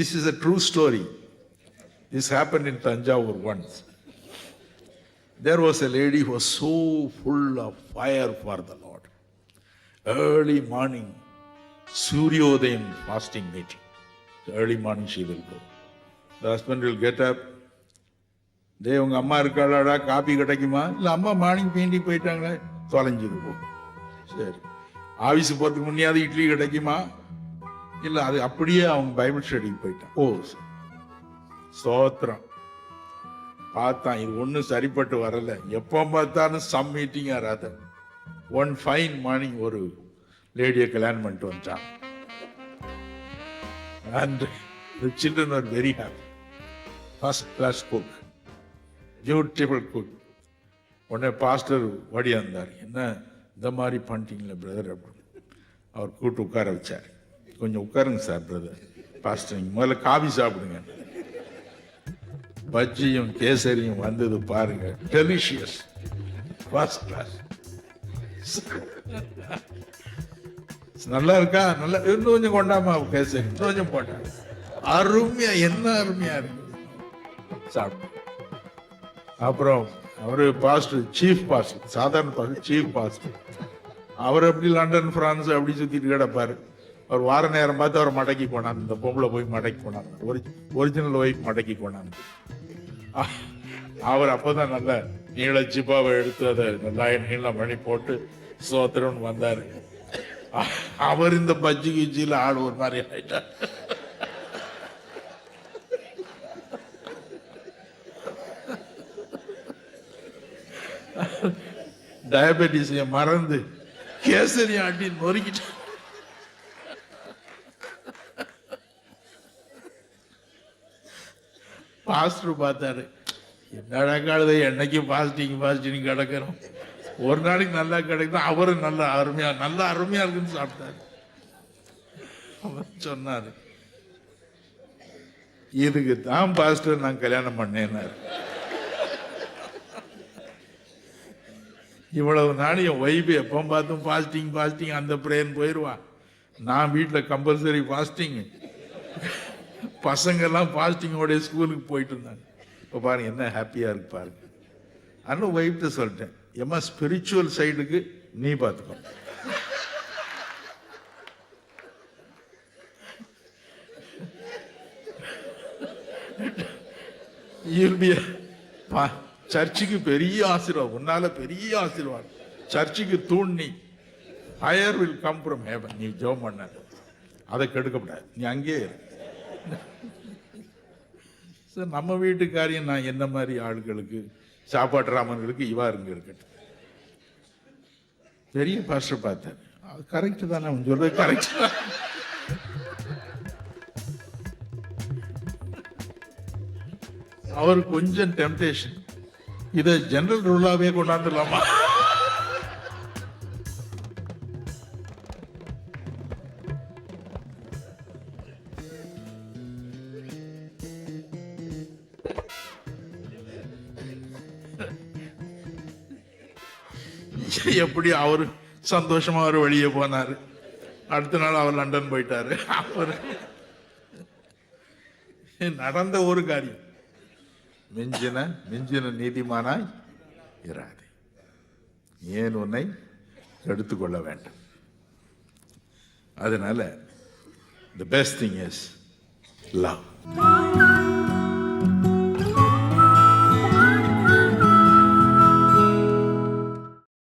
This is a true story this happen in Thanjavur once there was a lady was so full of fire for the lord early morning Suryodayam fasting meeting early morning she will go the husband will get up day உங்கள் அம்மா இருக்காளாடா copy கிடைக்குமா இல்லை அம்மா morning பீண்டி போயிட்டாங்களே தொலைஞ்சிருப்போம் சரி ஆஃபீஸுக்கு போகிறதுக்கு முன்னையாவது இட்லி கிடைக்குமா இல்ல அது அப்படியே அவன் பைபிள் ஸ்டடிக்கு போயிட்டான். ஓ ஸ்தோத்திரம். பார்த்தான் இது ஒன்றும் சரிப்பட்டு வரல. எப்போ பார்த்தாலும் சம் மீட்டிங் ஆறாத ஒன் ஃபைன் மார்னிங் ஒரு லேடியை கல்யாணம் பண்ணிட்டு வந்துட்டான். And the children are very happy first class cook beautiful cook உடனே பாஸ்டர் வடியாந்தார் என்ன இந்த மாதிரி பண்ணிட்டீங்களே பிரதர் அப்படின்னு. அவர் கூட்டு உட்கார வச்சார். கொஞ்சம் உட்காருங்க சார் பிரதர் பாஸ்டர் நீங்கள் முதல்ல காபி சாப்பிடுங்க. பஜ்ஜியும் கேசரியும் வந்தது பாருங்க. டெலிஷியஸ் ஃபர்ஸ்ட் கிளாஸ் நல்லா இருக்கா நல்லா இன்னும் கொஞ்சம் கொண்டாமா கேசரி? இன்னும் கொஞ்சம் போட்டா. அருமையா என்ன அருமையா இருக்கு. சாப்பிட்டோம் அப்புறம் அவரு பாஸ்டர் சீஃப் பாஸ்டர் சாதாரண பாஸ்டர் சீஃப் பாஸ்டர் அவர் எப்படி லண்டன் பிரான்ஸ் அப்படி சுத்திட்டு கிடப்பாரு. ஒரு வார நேரம் பார்த்து அவர் மடக்கி போனார். இந்த பொம்பளை போய் மடக்கி கொண்டாந்து ஒரிஜினல் ஒய்ஃப் மடக்கி கொண்டாந்து அவர் அப்பதான் நல்ல நீள ஜிப்பாவை எடுத்து அதை நல்லா நீளம் பண்ணி போட்டு சோத்திரம்னு வந்தாரு. அ- அவர் இந்த பஜ்ஜி கிஜியில் ஆள் ஒரு மாதிரி ஆயிட்டார். டயபெட்டிஸை மறந்து கேசரி ஆட்டி நொறுக்கிட்டார். பாஸ்டர் பார்த்தாரு என்னடா காலதை என்னைக்கு பாசிட்டிங் பாசிட்டிங் கிடக்கிறோம். ஒரு நாளைக்கு நல்லா கிடைக்கும் அவரும் நல்லா அருமையா நல்லா அருமையா இருக்குன்னு சாப்பிட்டாரு. அவர் சொன்னாரு இதுக்கு தான் பாஸ்டர் நான் கல்யாணம் பண்ணேன்னாரு. இவ்வளவு நாள் என் ஒய்ஃபு எப்போ பார்த்தும் ஃபாஸ்டிங் ஃபாஸ்டிங் அந்த ப்ரேயர் போயிடுவான் நான் வீட்டில் கம்பல்சரி ஃபாஸ்டிங் பசங்கெல்லாம் ஃபாஸ்டிங்கோடைய ஸ்கூலுக்கு போயிட்டு இருந்தாங்க இப்போ பாருங்க என்ன ஹாப்பியாக இருக்கு பாருங்க அண்ணன் ஒய்ஃப்ட்டு சொல்லிட்டேன் ஏம்மா ஸ்பிரிச்சுவல் சைடுக்கு நீ பார்த்துக்கோ பா- சர்ச்சுக்கு பெரிய ஆசீர்வாதம் உன்னால பெரிய ஆசீர்வாதம். சர்ச்சுக்கு தூண் நீ. வில் கம் ஃப்ரம் ஹேவன் நீ ஜோம் பண்ண அதை கெடுக்கப்படாது. நீ அங்கேயே இரு. சார் நம்ம வீட்டுக்காரியம் நான் என்ன மாதிரி ஆளுகளுக்கு சாப்பாட்டு ராமன்களுக்கு இவா இருங்க இருக்கட்டும். பெரிய பாஸ்டர் பார்த்தேன் அது கரெக்டு தானே அவன் சொல்றது கரெக்ட் அவர் கொஞ்சம் டெம்டேஷன் இதை ஜெனரல் ரூலாகவே கொண்டாந்துடலாமா? எப்படி அவர் சந்தோஷமா அவர் வெளியே போனார்? அடுத்த நாள் அவர் லண்டன் போயிட்டாரு. அவர் நடந்த ஒரு காரியம். மிஞ்சின மிஞ்சின நீதிமானாய் இராதே. ஏன் உன்னை எடுத்துக்கொள்ள வேண்டும்? அதனால the best thing is love